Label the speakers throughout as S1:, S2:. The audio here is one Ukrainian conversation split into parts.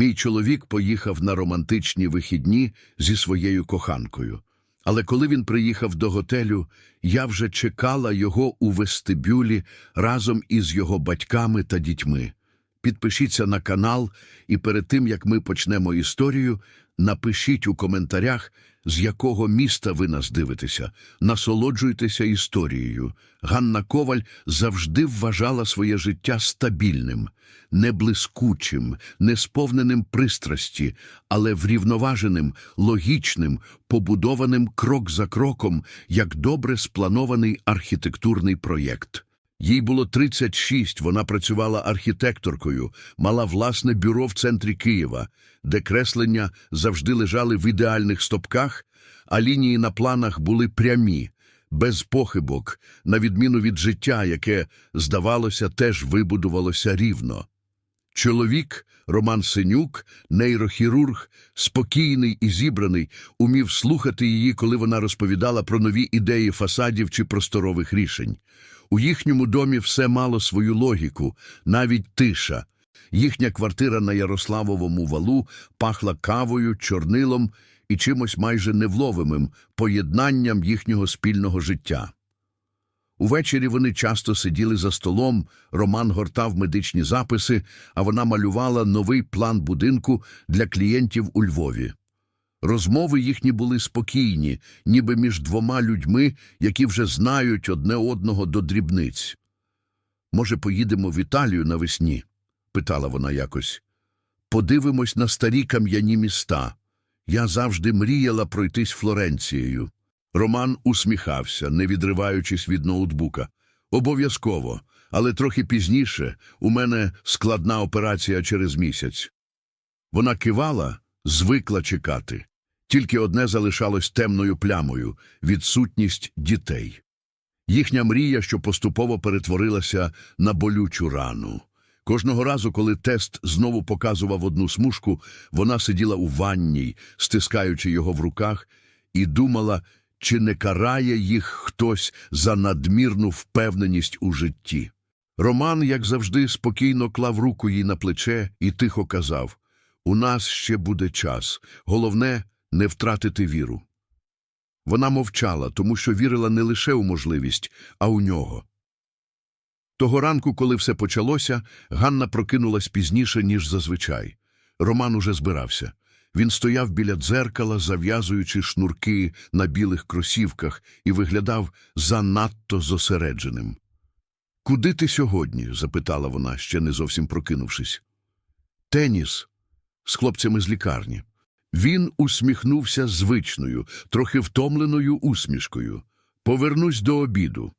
S1: Мій чоловік поїхав на романтичні вихідні зі своєю коханкою. Але коли він приїхав до готелю, я вже чекала його у вестибюлі разом із його батьками та дітьми. Підпишіться на канал, і перед тим як ми почнемо історію, напишіть у коментарях, з якого міста ви нас дивитеся. Насолоджуйтеся історією. Ганна Коваль завжди вважала своє життя стабільним, не блискучим, не сповненим пристрасті, але врівноваженим, логічним, побудованим крок за кроком, як добре спланований архітектурний проєкт. Їй було 36, вона працювала архітекторкою, мала власне бюро в центрі Києва, де креслення завжди лежали в ідеальних стопках, а лінії на планах були прямі, без похибок, на відміну від життя, яке, здавалося, теж вибудувалося рівно. Чоловік, Роман Синюк, нейрохірург, спокійний і зібраний, умів слухати її, коли вона розповідала про нові ідеї фасадів чи просторових рішень. У їхньому домі все мало свою логіку, навіть тиша. Їхня квартира на Ярославовому валу пахла кавою, чорнилом і чимось майже невловимим поєднанням їхнього спільного життя. Увечері вони часто сиділи за столом, Роман гортав медичні записи, а вона малювала новий план будинку для клієнтів у Львові. Розмови їхні були спокійні, ніби між двома людьми, які вже знають одне одного до дрібниць. Може, поїдемо в Італію навесні? питала вона якось. Подивимось на старі кам'яні міста. Я завжди мріяла пройтись Флоренцією. Роман усміхався, не відриваючись від ноутбука. Обов'язково, але трохи пізніше у мене складна операція через місяць. Вона кивала, звикла чекати. Тільки одне залишалось темною плямою відсутність дітей. Їхня мрія, що поступово перетворилася на болючу рану. Кожного разу, коли тест знову показував одну смужку, вона сиділа у ванній, стискаючи його в руках, і думала, чи не карає їх хтось за надмірну впевненість у житті. Роман, як завжди, спокійно клав руку їй на плече і тихо казав У нас ще буде час. Головне не втратити віру. Вона мовчала, тому що вірила не лише у можливість, а у нього. Того ранку, коли все почалося, Ганна прокинулась пізніше, ніж зазвичай. Роман уже збирався. Він стояв біля дзеркала, зав'язуючи шнурки на білих кросівках, і виглядав занадто зосередженим. Куди ти сьогодні? запитала вона, ще не зовсім прокинувшись. Теніс з хлопцями з лікарні. Він усміхнувся звичною, трохи втомленою усмішкою. Повернусь до обіду.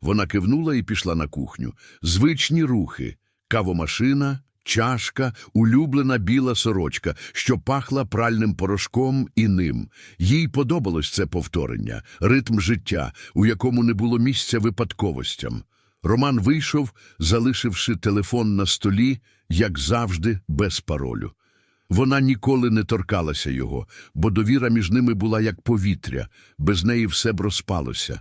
S1: Вона кивнула і пішла на кухню. Звичні рухи, кавомашина, чашка, улюблена біла сорочка, що пахла пральним порошком і ним. Їй подобалось це повторення, ритм життя, у якому не було місця випадковостям. Роман вийшов, залишивши телефон на столі, як завжди, без паролю. Вона ніколи не торкалася його, бо довіра між ними була як повітря, без неї все б розпалося.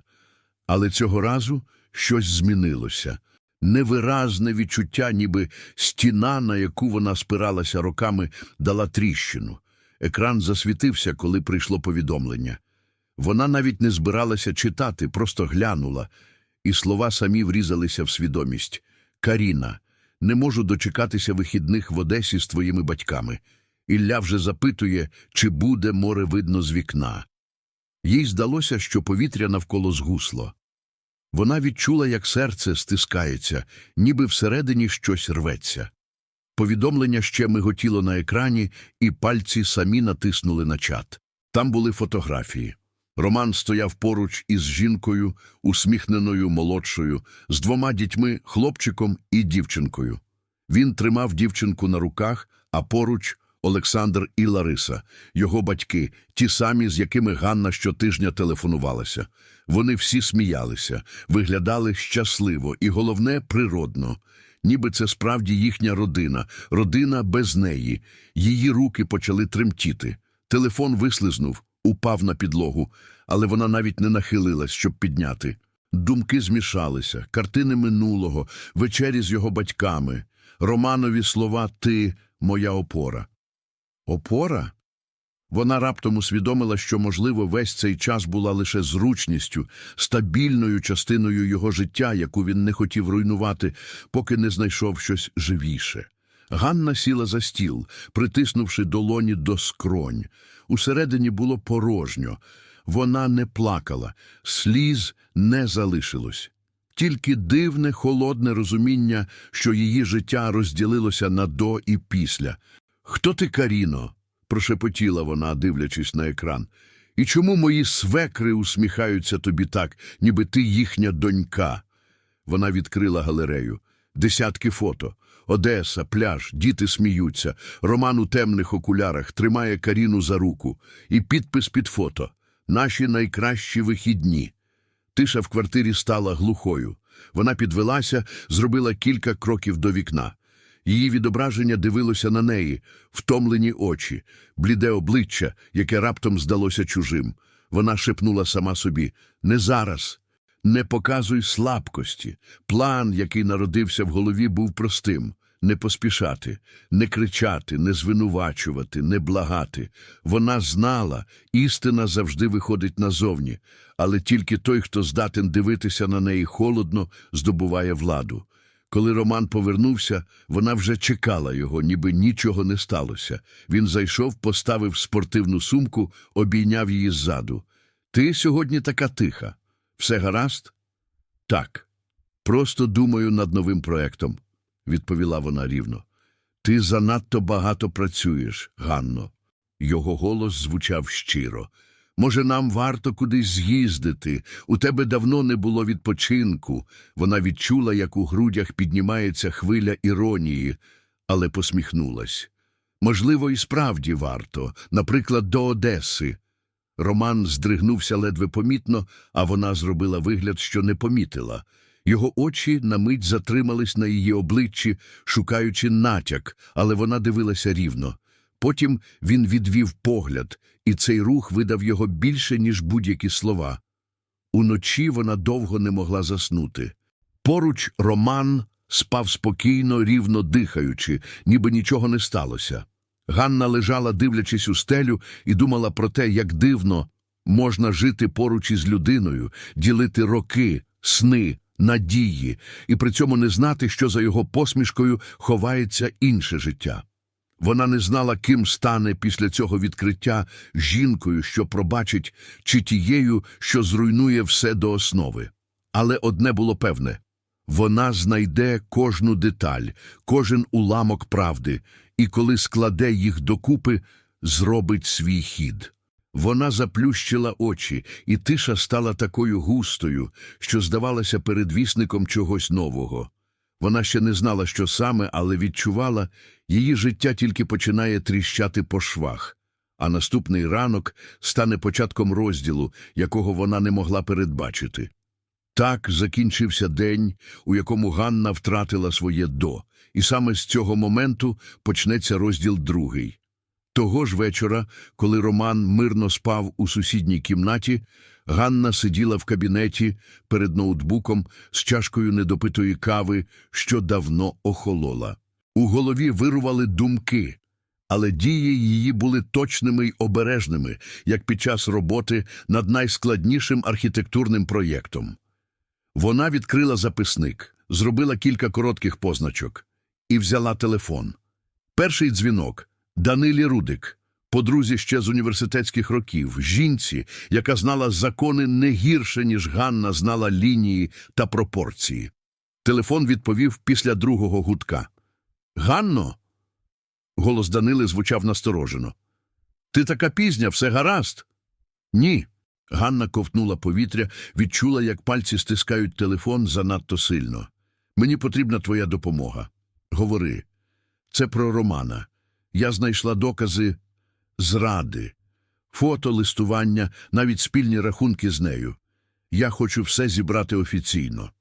S1: Але цього разу щось змінилося. Невиразне відчуття, ніби стіна, на яку вона спиралася роками, дала тріщину. Екран засвітився, коли прийшло повідомлення. Вона навіть не збиралася читати, просто глянула, і слова самі врізалися в свідомість. Каріна, не можу дочекатися вихідних в Одесі з твоїми батьками. Ілля вже запитує, чи буде море видно з вікна. Їй здалося, що повітря навколо згусло. Вона відчула, як серце стискається, ніби всередині щось рветься. Повідомлення ще миготіло на екрані, і пальці самі натиснули на чат. Там були фотографії. Роман стояв поруч із жінкою, усміхненою молодшою, з двома дітьми, хлопчиком і дівчинкою. Він тримав дівчинку на руках, а поруч Олександр і Лариса, його батьки, ті самі, з якими Ганна щотижня телефонувалася. Вони всі сміялися, виглядали щасливо і, головне, природно. Ніби це справді їхня родина, родина без неї. Її руки почали тремтіти. Телефон вислизнув, упав на підлогу, але вона навіть не нахилилась, щоб підняти. Думки змішалися, картини минулого, вечері з його батьками, Романові слова «Ти – моя опора». Опора? Вона раптом усвідомила, що, можливо, весь цей час була лише зручністю, стабільною частиною його життя, яку він не хотів руйнувати, поки не знайшов щось живіше. Ганна сіла за стіл, притиснувши долоні до скронь. Усередині було порожньо. Вона не плакала, сліз не залишилось. Тільки дивне, холодне розуміння, що її життя розділилося на до і після. «Хто ти, Каріно?» – прошепотіла вона, дивлячись на екран. «І чому мої свекри усміхаються тобі так, ніби ти їхня донька?» Вона відкрила галерею. Десятки фото. Одеса, пляж, діти сміються. Роман у темних окулярах тримає Каріну за руку. І підпис під фото. Наші найкращі вихідні. Тиша в квартирі стала глухою. Вона підвелася, зробила кілька кроків до вікна. Її відображення дивилося на неї, втомлені очі, бліде обличчя, яке раптом здалося чужим. Вона шепнула сама собі «Не зараз». Не показуй слабкості. План, який народився в голові, був простим не поспішати, не кричати, не звинувачувати, не благати. Вона знала, істина завжди виходить назовні, але тільки той, хто здатен дивитися на неї холодно, здобуває владу. Коли Роман повернувся, вона вже чекала його, ніби нічого не сталося. Він зайшов, поставив спортивну сумку, обійняв її ззаду. Ти сьогодні така тиха. Все гаразд? Так. Просто думаю над новим проектом, відповіла вона рівно. Ти занадто багато працюєш, Ганно. Його голос звучав щиро. Може, нам варто кудись з'їздити? У тебе давно не було відпочинку. Вона відчула, як у грудях піднімається хвиля іронії, але посміхнулась. Можливо, і справді варто, наприклад, до Одеси. Роман здригнувся ледве помітно, а вона зробила вигляд, що не помітила. Його очі на мить затримались на її обличчі, шукаючи натяк, але вона дивилася рівно. Потім він відвів погляд, і цей рух видав його більше, ніж будь-які слова. Уночі вона довго не могла заснути. Поруч Роман спав спокійно, рівно дихаючи, ніби нічого не сталося. Ганна лежала, дивлячись у стелю, і думала про те, як дивно можна жити поруч із людиною, ділити роки, сни, надії, і при цьому не знати, що за його посмішкою ховається інше життя. Вона не знала, ким стане після цього відкриття жінкою, що пробачить, чи тією, що зруйнує все до основи. Але одне було певне вона знайде кожну деталь, кожен уламок правди, і коли складе їх докупи, зробить свій хід. Вона заплющила очі, і тиша стала такою густою, що здавалася передвісником чогось нового. Вона ще не знала, що саме, але відчувала, її життя тільки починає тріщати по швах, а наступний ранок стане початком розділу, якого вона не могла передбачити. Так закінчився день, у якому Ганна втратила своє «до», і саме з цього моменту почнеться розділ другий. Того ж вечора, коли Роман мирно спав у сусідній кімнаті, Ганна сиділа в кабінеті перед ноутбуком з чашкою недопитої кави, що давно охолола. У голові вирували думки, але дії її були точними й обережними, як під час роботи над найскладнішим архітектурним проєктом. Вона відкрила записник, зробила кілька коротких позначок і взяла телефон. Перший дзвінок Данилі Рудик, подрузі ще з університетських років, жінці, яка знала закони не гірше, ніж Ганна знала лінії та пропорції. Телефон відповів після другого гудка. Ганно. Голос Данили звучав насторожено. Ти така пізня, все гаразд? Ні. Ганна ковтнула повітря, відчула, як пальці стискають телефон занадто сильно. Мені потрібна твоя допомога. Говори. Це про Романа. Я знайшла докази зради, фото, листування, навіть спільні рахунки з нею. Я хочу все зібрати офіційно.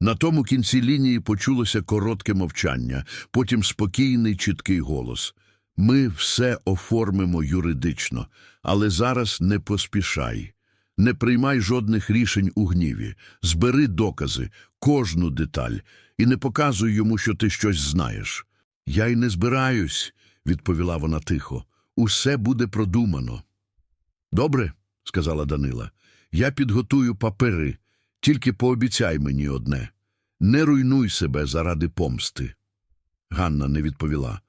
S1: На тому кінці лінії почулося коротке мовчання, потім спокійний, чіткий голос. Ми все оформимо юридично, але зараз не поспішай. Не приймай жодних рішень у гніві, збери докази, кожну деталь, і не показуй йому, що ти щось знаєш. Я й не збираюсь, відповіла вона тихо. Усе буде продумано. Добре, сказала Данила. Я підготую папери, тільки пообіцяй мені одне. Не руйнуй себе заради помсти. Ганна не відповіла.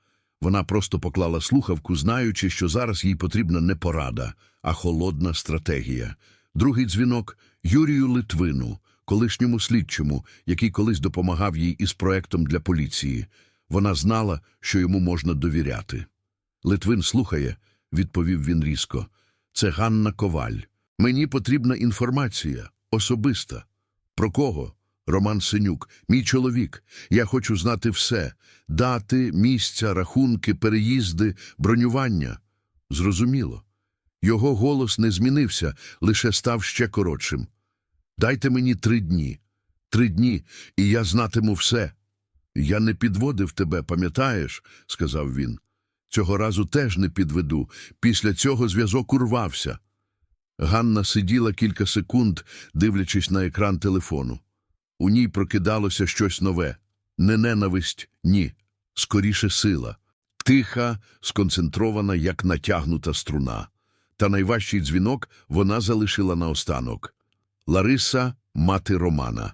S1: Вона просто поклала слухавку, знаючи, що зараз їй потрібна не порада, а холодна стратегія. Другий дзвінок Юрію Литвину, колишньому слідчому, який колись допомагав їй із проектом для поліції. Вона знала, що йому можна довіряти. Литвин слухає, відповів він різко. Це Ганна Коваль. Мені потрібна інформація, особиста. Про кого? Роман Синюк, мій чоловік. Я хочу знати все: дати, місця, рахунки, переїзди, бронювання. Зрозуміло. Його голос не змінився, лише став ще коротшим. Дайте мені три дні. Три дні, і я знатиму все. Я не підводив тебе, пам'ятаєш, сказав він. Цього разу теж не підведу. Після цього зв'язок урвався. Ганна сиділа кілька секунд, дивлячись на екран телефону. У ній прокидалося щось нове. Не ненависть, ні. Скоріше сила. Тиха, сконцентрована, як натягнута струна. Та найважчий дзвінок вона залишила наостанок. Лариса – мати Романа.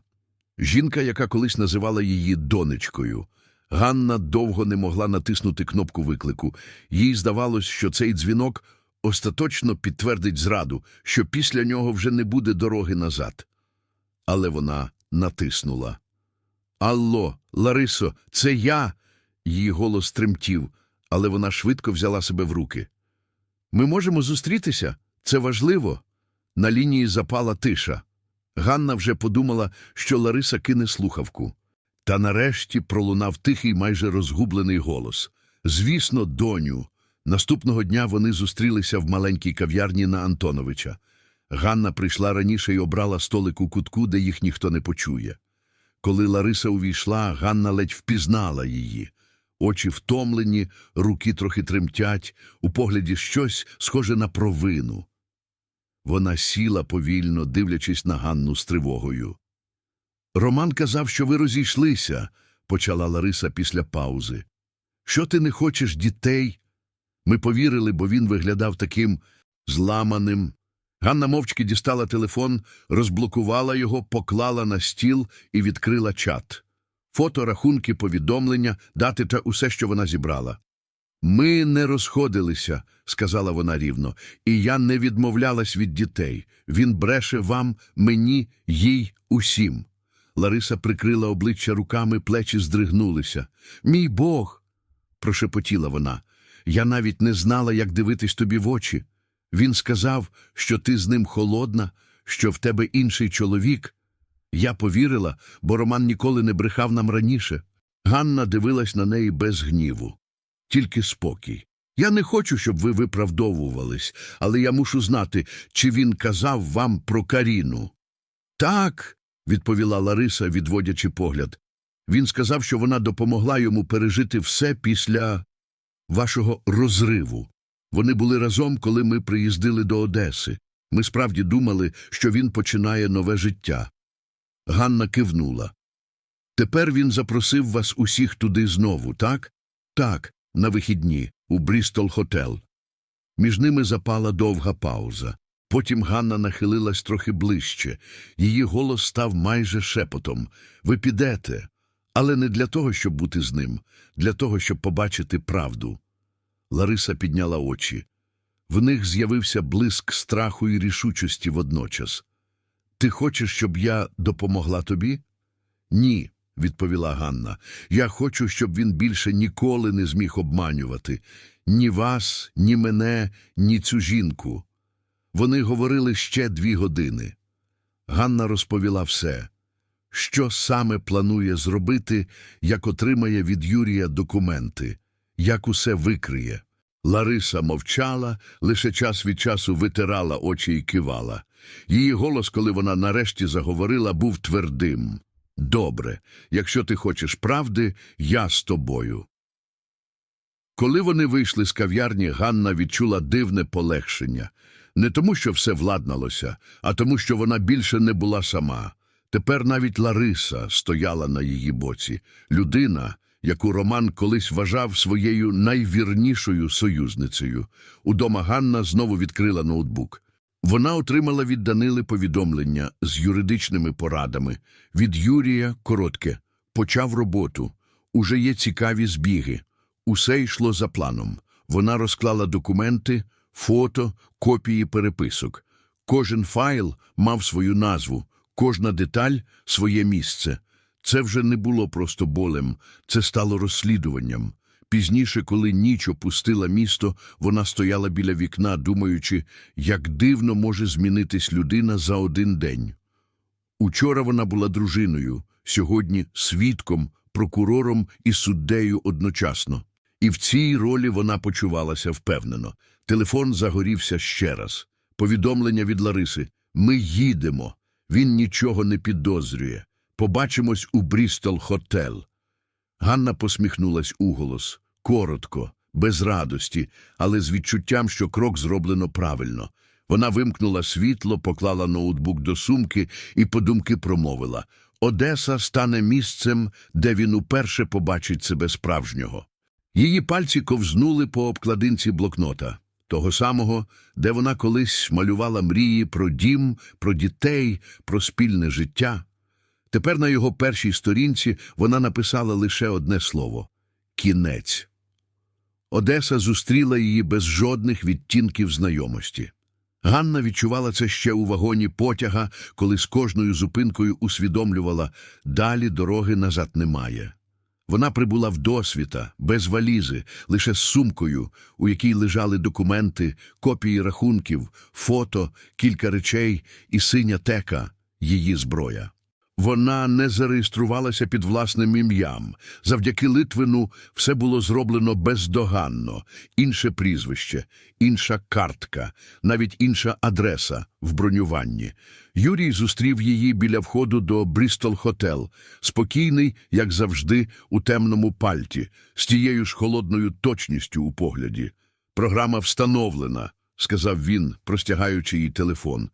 S1: Жінка, яка колись називала її донечкою. Ганна довго не могла натиснути кнопку виклику. Їй здавалось, що цей дзвінок остаточно підтвердить зраду, що після нього вже не буде дороги назад. Але вона натиснула. Алло, Ларисо, це я. Її голос тремтів, але вона швидко взяла себе в руки. Ми можемо зустрітися? Це важливо. На лінії запала тиша. Ганна вже подумала, що Лариса кине слухавку. Та нарешті пролунав тихий, майже розгублений голос. Звісно, доню. Наступного дня вони зустрілися в маленькій кав'ярні на Антоновича. Ганна прийшла раніше і обрала столик у кутку, де їх ніхто не почує. Коли Лариса увійшла, Ганна ледь впізнала її. Очі втомлені, руки трохи тремтять, у погляді щось схоже на провину. Вона сіла повільно, дивлячись на Ганну з тривогою. Роман казав, що ви розійшлися, почала Лариса після паузи. Що ти не хочеш дітей? Ми повірили, бо він виглядав таким зламаним. Ганна мовчки дістала телефон, розблокувала його, поклала на стіл і відкрила чат. Фото, рахунки, повідомлення, дати та усе, що вона зібрала. Ми не розходилися, сказала вона рівно, і я не відмовлялась від дітей. Він бреше вам, мені, їй, усім. Лариса прикрила обличчя руками, плечі здригнулися. Мій Бог. прошепотіла вона. Я навіть не знала, як дивитись тобі в очі. Він сказав, що ти з ним холодна, що в тебе інший чоловік. Я повірила, бо Роман ніколи не брехав нам раніше. Ганна дивилась на неї без гніву. Тільки спокій. Я не хочу, щоб ви виправдовувались, але я мушу знати, чи він казав вам про Каріну. Так, відповіла Лариса, відводячи погляд. Він сказав, що вона допомогла йому пережити все після вашого розриву. Вони були разом, коли ми приїздили до Одеси. Ми справді думали, що він починає нове життя. Ганна кивнула. Тепер він запросив вас усіх туди знову, так? Так, на вихідні, у Брістол Хотел. Між ними запала довга пауза. Потім Ганна нахилилась трохи ближче. Її голос став майже шепотом. Ви підете, але не для того, щоб бути з ним, для того, щоб побачити правду. Лариса підняла очі. В них з'явився блиск страху і рішучості водночас. Ти хочеш, щоб я допомогла тобі? Ні, відповіла Ганна. Я хочу, щоб він більше ніколи не зміг обманювати ні вас, ні мене, ні цю жінку. Вони говорили ще дві години. Ганна розповіла все, що саме планує зробити, як отримає від Юрія документи, як усе викриє. Лариса мовчала, лише час від часу витирала очі і кивала. Її голос, коли вона нарешті заговорила, був твердим. Добре, якщо ти хочеш правди, я з тобою. Коли вони вийшли з кав'ярні, Ганна відчула дивне полегшення. Не тому, що все владналося, а тому, що вона більше не була сама. Тепер навіть Лариса стояла на її боці, людина, яку Роман колись вважав своєю найвірнішою союзницею. Удома Ганна знову відкрила ноутбук. Вона отримала від Данили повідомлення з юридичними порадами. Від Юрія коротке. Почав роботу. Уже є цікаві збіги. Усе йшло за планом. Вона розклала документи, фото, копії переписок. Кожен файл мав свою назву, кожна деталь – своє місце. Це вже не було просто болем, це стало розслідуванням. Пізніше, коли ніч опустила місто, вона стояла біля вікна, думаючи, як дивно може змінитись людина за один день. Учора вона була дружиною, сьогодні – свідком, прокурором і суддею одночасно. І в цій ролі вона почувалася впевнено. Телефон загорівся ще раз. Повідомлення від Лариси «Ми їдемо». Він нічого не підозрює. Побачимось у Брістол Хотел. Ганна посміхнулась уголос, коротко, без радості, але з відчуттям, що крок зроблено правильно. Вона вимкнула світло, поклала ноутбук до сумки і подумки промовила «Одеса стане місцем, де він уперше побачить себе справжнього». Її пальці ковзнули по обкладинці блокнота, того самого, де вона колись малювала мрії про дім, про дітей, про спільне життя. Тепер на його першій сторінці вона написала лише одне слово – «Кінець». Одеса зустріла її без жодних відтінків знайомості. Ганна відчувала це ще у вагоні потяга, коли з кожною зупинкою усвідомлювала – далі дороги назад немає. Вона прибула в досвіта, без валізи, лише з сумкою, у якій лежали документи, копії рахунків, фото, кілька речей і синя тека – її зброя. Вона не зареєструвалася під власним ім'ям. Завдяки Литвину все було зроблено бездоганно. Інше прізвище, інша картка, навіть інша адреса в бронюванні. Юрій зустрів її біля входу до Брістол Хотел, спокійний, як завжди, у темному пальті, з тією ж холодною точністю у погляді. «Програма встановлена», – сказав він, простягаючи їй телефон.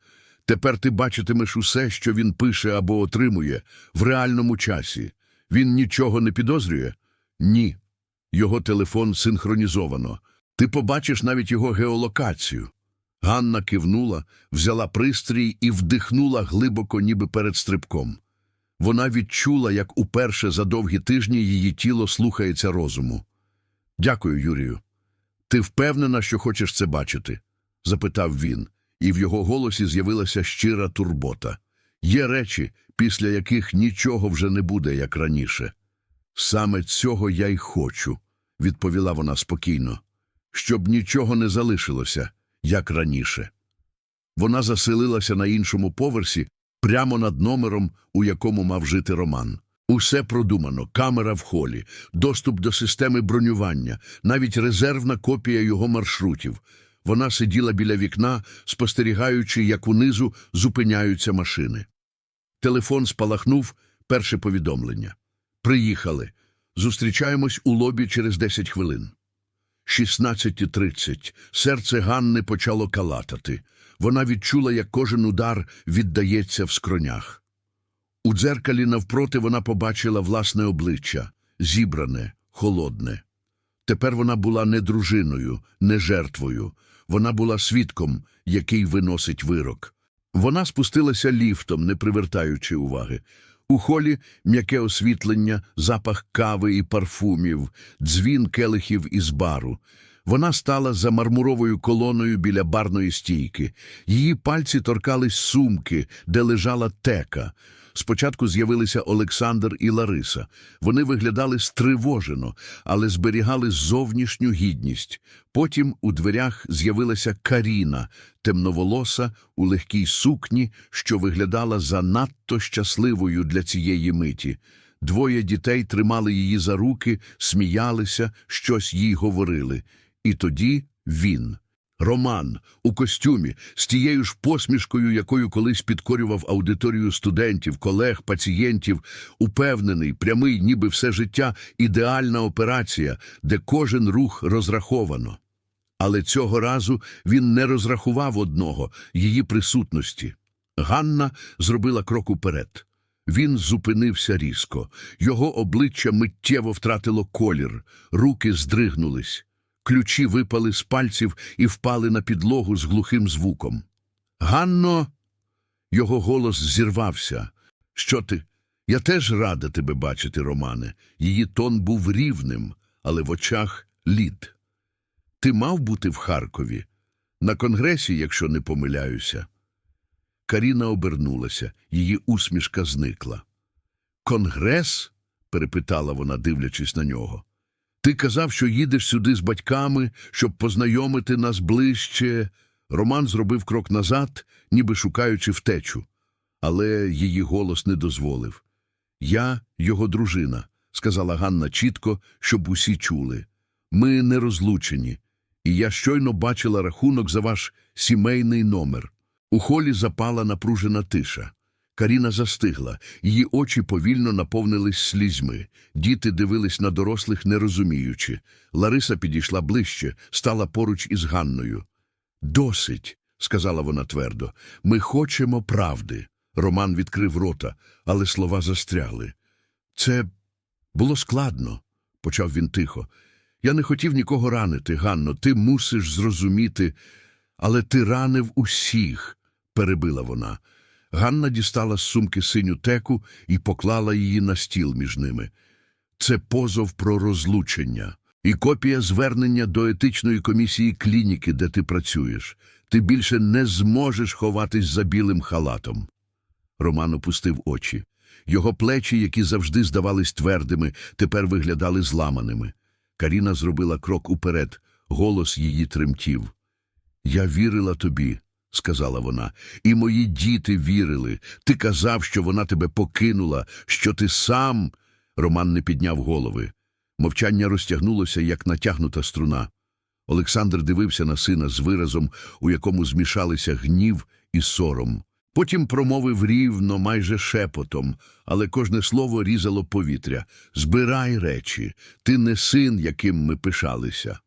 S1: Тепер ти бачитимеш усе, що він пише або отримує, в реальному часі. Він нічого не підозрює? Ні. Його телефон синхронізовано. Ти побачиш навіть його геолокацію. Ганна кивнула, взяла пристрій і вдихнула глибоко, ніби перед стрибком. Вона відчула, як уперше за довгі тижні її тіло слухається розуму. Дякую, Юрію. Ти впевнена, що хочеш це бачити? запитав він і в його голосі з'явилася щира турбота. Є речі, після яких нічого вже не буде, як раніше. Саме цього я й хочу, відповіла вона спокійно, щоб нічого не залишилося, як раніше. Вона заселилася на іншому поверсі, прямо над номером, у якому мав жити Роман. Усе продумано, камера в холі, доступ до системи бронювання, навіть резервна копія його маршрутів. Вона сиділа біля вікна, спостерігаючи, як унизу зупиняються машини. Телефон спалахнув перше повідомлення. Приїхали. Зустрічаємось у лобі через 10 хвилин. 16.30. Серце Ганни почало калатати. Вона відчула, як кожен удар віддається в скронях. У дзеркалі навпроти вона побачила власне обличчя, зібране, холодне. Тепер вона була не дружиною, не жертвою. Вона була свідком, який виносить вирок. Вона спустилася ліфтом, не привертаючи уваги. У холі м'яке освітлення, запах кави і парфумів, дзвін келихів із бару. Вона стала за мармуровою колоною біля барної стійки. Її пальці торкались сумки, де лежала тека. Спочатку з'явилися Олександр і Лариса. Вони виглядали стривожено, але зберігали зовнішню гідність. Потім у дверях з'явилася Каріна, темноволоса, у легкій сукні, що виглядала занадто щасливою для цієї миті. Двоє дітей тримали її за руки, сміялися, щось їй говорили. І тоді він. Роман у костюмі з тією ж посмішкою, якою колись підкорював аудиторію студентів, колег, пацієнтів, упевнений, прямий, ніби все життя, ідеальна операція, де кожен рух розраховано. Але цього разу він не розрахував одного її присутності. Ганна зробила крок уперед. Він зупинився різко. Його обличчя миттєво втратило колір, руки здригнулись. Ключі випали з пальців і впали на підлогу з глухим звуком. Ганно, його голос зірвався. Що ти? Я теж рада тебе бачити, Романе. Її тон був рівним, але в очах лід. Ти мав бути в Харкові? На конгресі, якщо не помиляюся. Каріна обернулася, її усмішка зникла. Конгрес? перепитала вона, дивлячись на нього. Ти казав, що їдеш сюди з батьками, щоб познайомити нас ближче. Роман зробив крок назад, ніби шукаючи втечу, але її голос не дозволив. Я його дружина, сказала Ганна чітко, щоб усі чули. Ми не розлучені, і я щойно бачила рахунок за ваш сімейний номер. У холі запала напружена тиша. Каріна застигла, її очі повільно наповнились слізьми. Діти дивились на дорослих, не розуміючи. Лариса підійшла ближче, стала поруч із Ганною. Досить, сказала вона твердо. Ми хочемо правди. Роман відкрив рота, але слова застрягли. Це було складно, почав він тихо. Я не хотів нікого ранити, Ганно, ти мусиш зрозуміти, але ти ранив усіх, перебила вона. Ганна дістала з сумки синю теку і поклала її на стіл між ними. Це позов про розлучення і копія звернення до етичної комісії клініки, де ти працюєш. Ти більше не зможеш ховатись за білим халатом. Роман опустив очі. Його плечі, які завжди здавались твердими, тепер виглядали зламаними. Каріна зробила крок уперед, голос її тремтів. Я вірила тобі, сказала вона, і мої діти вірили. Ти казав, що вона тебе покинула, що ти сам. Роман не підняв голови. Мовчання розтягнулося, як натягнута струна. Олександр дивився на сина з виразом, у якому змішалися гнів і сором. Потім промовив рівно, майже шепотом, але кожне слово різало повітря. Збирай речі, ти не син, яким ми пишалися.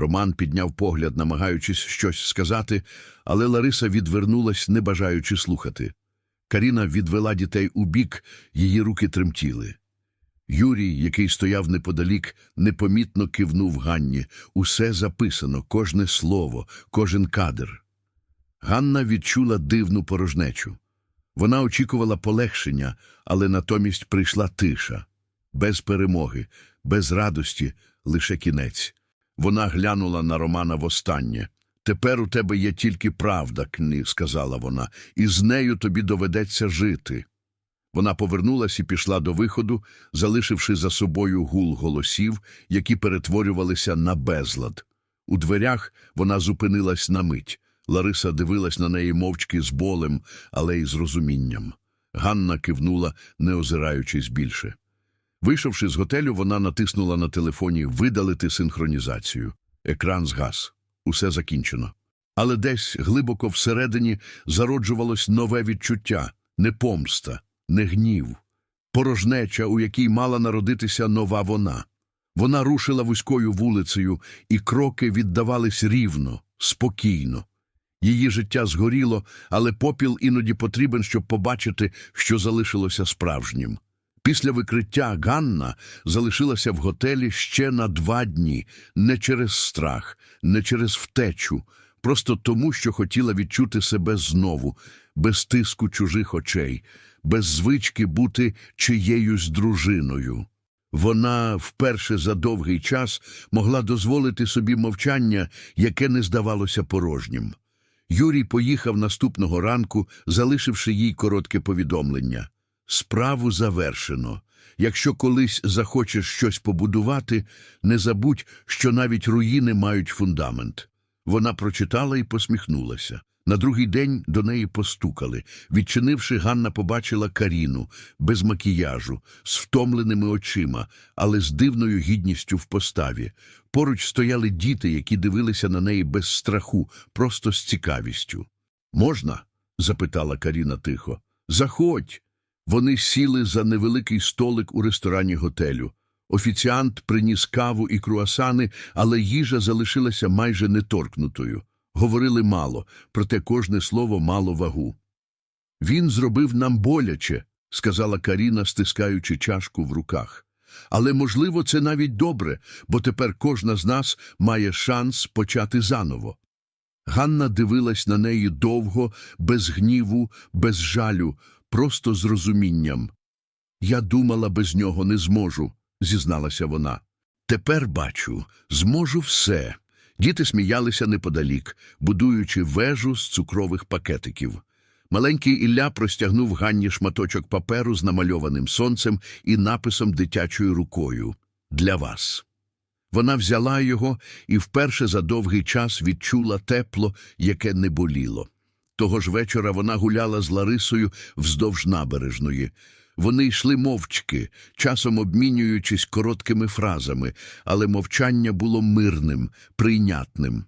S1: Роман підняв погляд, намагаючись щось сказати, але Лариса відвернулась, не бажаючи слухати. Каріна відвела дітей у бік, її руки тремтіли. Юрій, який стояв неподалік, непомітно кивнув Ганні. Усе записано, кожне слово, кожен кадр. Ганна відчула дивну порожнечу. Вона очікувала полегшення, але натомість прийшла тиша. Без перемоги, без радості, лише кінець. Вона глянула на Романа востаннє. Тепер у тебе є тільки правда, кни, сказала вона, і з нею тобі доведеться жити. Вона повернулась і пішла до виходу, залишивши за собою гул голосів, які перетворювалися на безлад. У дверях вона зупинилась на мить. Лариса дивилась на неї мовчки з болем, але й з розумінням. Ганна кивнула, не озираючись більше. Вийшовши з готелю, вона натиснула на телефоні «Видалити синхронізацію». Екран згас. Усе закінчено. Але десь глибоко всередині зароджувалось нове відчуття – не помста, не гнів. Порожнеча, у якій мала народитися нова вона. Вона рушила вузькою вулицею, і кроки віддавались рівно, спокійно. Її життя згоріло, але попіл іноді потрібен, щоб побачити, що залишилося справжнім. Після викриття Ганна залишилася в готелі ще на два дні, не через страх, не через втечу, просто тому, що хотіла відчути себе знову, без тиску чужих очей, без звички бути чиєюсь дружиною. Вона вперше за довгий час могла дозволити собі мовчання, яке не здавалося порожнім. Юрій поїхав наступного ранку, залишивши їй коротке повідомлення. Справу завершено. Якщо колись захочеш щось побудувати, не забудь, що навіть руїни мають фундамент. Вона прочитала і посміхнулася. На другий день до неї постукали. Відчинивши, Ганна побачила Каріну, без макіяжу, з втомленими очима, але з дивною гідністю в поставі. Поруч стояли діти, які дивилися на неї без страху, просто з цікавістю. Можна? запитала Каріна тихо. Заходь. Вони сіли за невеликий столик у ресторані готелю. Офіціант приніс каву і круасани, але їжа залишилася майже неторкнутою. Говорили мало, проте кожне слово мало вагу. Він зробив нам боляче, сказала Каріна, стискаючи чашку в руках. Але, можливо, це навіть добре, бо тепер кожна з нас має шанс почати заново. Ганна дивилась на неї довго, без гніву, без жалю, просто з розумінням. Я думала, без нього не зможу, зізналася вона. Тепер бачу, зможу все. Діти сміялися неподалік, будуючи вежу з цукрових пакетиків. Маленький Ілля простягнув Ганні шматочок паперу з намальованим сонцем і написом дитячою рукою «Для вас». Вона взяла його і вперше за довгий час відчула тепло, яке не боліло. Того ж вечора вона гуляла з Ларисою вздовж набережної. Вони йшли мовчки, часом обмінюючись короткими фразами, але мовчання було мирним, прийнятним.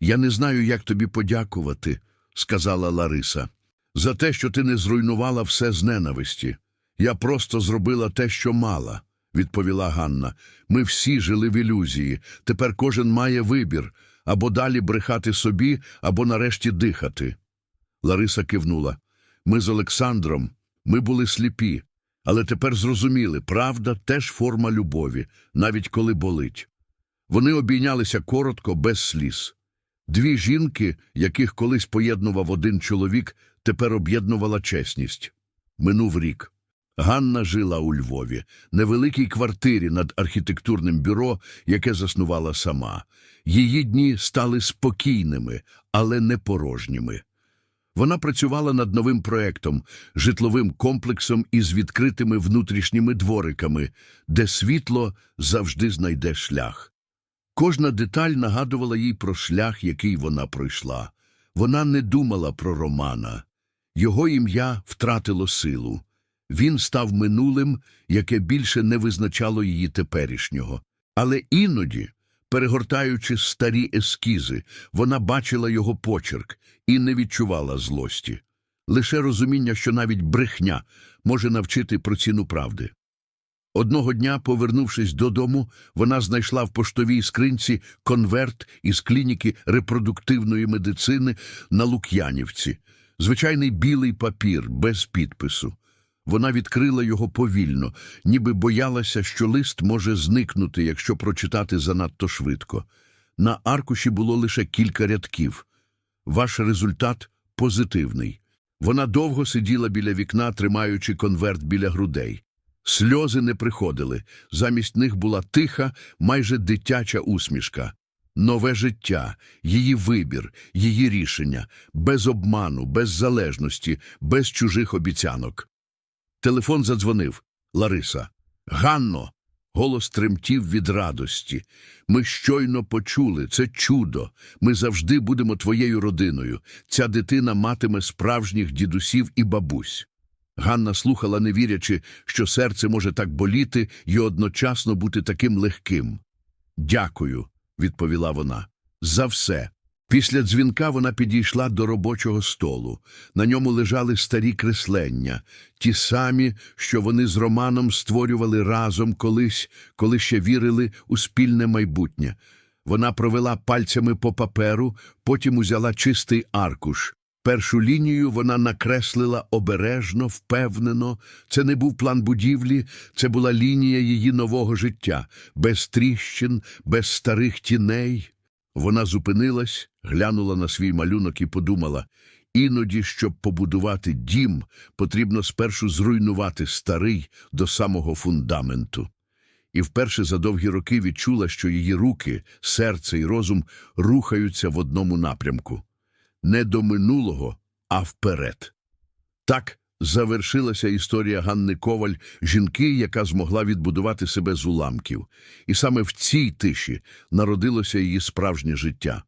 S1: Я не знаю, як тобі подякувати, сказала Лариса, за те, що ти не зруйнувала все з ненависті. Я просто зробила те, що мала, відповіла Ганна. Ми всі жили в ілюзії. Тепер кожен має вибір або далі брехати собі, або нарешті дихати. Лариса кивнула. Ми з Олександром, ми були сліпі, але тепер зрозуміли, правда теж форма любові, навіть коли болить. Вони обійнялися коротко, без сліз. Дві жінки, яких колись поєднував один чоловік, тепер об'єднувала чесність. Минув рік. Ганна жила у Львові, невеликій квартирі над архітектурним бюро, яке заснувала сама. Її дні стали спокійними, але не порожніми. Вона працювала над новим проектом, житловим комплексом із відкритими внутрішніми двориками, де світло завжди знайде шлях. Кожна деталь нагадувала їй про шлях, який вона пройшла. Вона не думала про Романа. Його ім'я втратило силу. Він став минулим, яке більше не визначало її теперішнього. Але іноді, перегортаючи старі ескізи, вона бачила його почерк і не відчувала злості. Лише розуміння, що навіть брехня може навчити про ціну правди. Одного дня, повернувшись додому, вона знайшла в поштовій скринці конверт із клініки репродуктивної медицини на Лук'янівці, звичайний білий папір без підпису. Вона відкрила його повільно, ніби боялася, що лист може зникнути, якщо прочитати занадто швидко. На аркуші було лише кілька рядків. Ваш результат позитивний. Вона довго сиділа біля вікна, тримаючи конверт біля грудей. Сльози не приходили, замість них була тиха, майже дитяча усмішка. Нове життя, її вибір, її рішення, без обману, без залежності, без чужих обіцянок. Телефон задзвонив. Лариса. Ганно. Голос тремтів від радості. Ми щойно почули, це чудо. Ми завжди будемо твоєю родиною. Ця дитина матиме справжніх дідусів і бабусь. Ганна слухала, не вірячи, що серце може так боліти і одночасно бути таким легким. Дякую, відповіла вона. За все. Після дзвінка вона підійшла до робочого столу. На ньому лежали старі креслення, ті самі, що вони з Романом створювали разом колись, коли ще вірили у спільне майбутнє. Вона провела пальцями по паперу, потім узяла чистий аркуш. Першу лінію вона накреслила обережно, впевнено. Це не був план будівлі, це була лінія її нового життя, без тріщин, без старих тіней. Вона зупинилась, глянула на свій малюнок і подумала, іноді, щоб побудувати дім, потрібно спершу зруйнувати старий до самого фундаменту. І вперше за довгі роки відчула, що її руки, серце і розум рухаються в одному напрямку. Не до минулого, а вперед. Так завершилася історія Ганни Коваль, жінки, яка змогла відбудувати себе з уламків. І саме в цій тиші народилося її справжнє життя.